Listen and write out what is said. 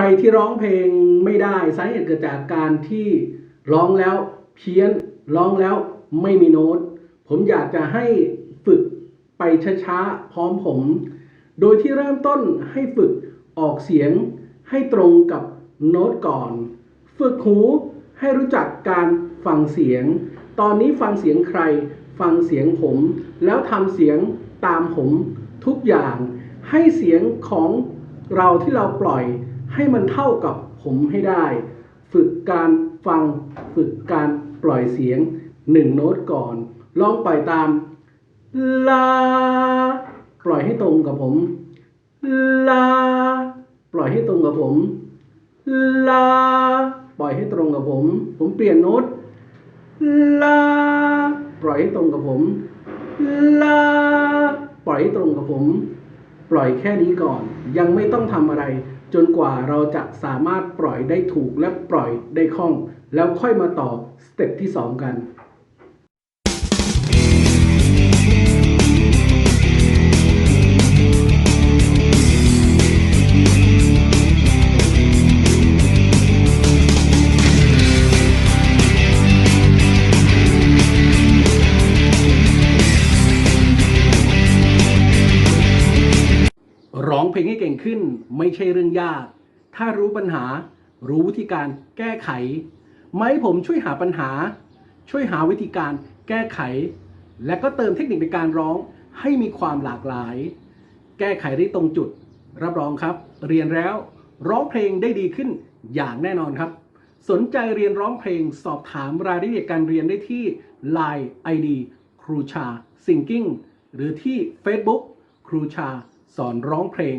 รที่ร้องเพลงไม่ได้สาเหตุเกิดจากการที่ร้องแล้วเพี้ยนร้องแล้วไม่มีโน้ต ผมอยากจะให้ฝึกไปช้าๆพร้อมผม โดยที่เริ่มต้นให้ฝึกออกเสียงให้ตรงกับโน้ตก่อน ฝึกหูให้รู้จักการฟังเสียง ตอนนี้ฟังเสียงใคร ฟังเสียงผม แล้วทำเสียงตามผมทุกอย่าง ให้เสียงของเราที่เราปล่อย ให้มันเท่ากับผมให้ได้ ฝึกการฟังฝึกการปล่อยเสียงหนึ่งโน้ตก่อนลองปล่อยตามลาปล่อยให้ตรงกับผมลาปล่อยให้ตรงกับผมลาปล่อยให้ตรงกับผม ผมเปลี่ยนโน้ตลาปล่อยให้ตรงกับผมลาปล่อยให้ตรงกับผม ปล่อยแค่นี้ก่อน ยังไม่ต้องทำอะไร จนกว่าเราจะสามารถปล่อยได้ถูกและปล่อยได้คล่อง แล้วค่อยมาต่อสเต็ปที่สองกัน องเพลงให้เก่งขึ้นไม่ใช่เรื่องยาก ถ้ารู้ปัญหา รู้วิธีการแก้ไข ไหมผมช่วยหาปัญหา ช่วยหาวิธีการแก้ไข และก็เติมเทคนิคในการร้องให้มีความหลากหลาย แก้ไขได้ตรงจุด รับรองครับ เรียนแล้วร้องเพลงได้ดีขึ้นอย่างแน่นอนครับ สนใจเรียนร้องเพลงสอบถามรายละเอียดการเรียนได้ที่ Line ID ครูชา Singing หรือที่ Facebook ครูชา สอนร้องเพลง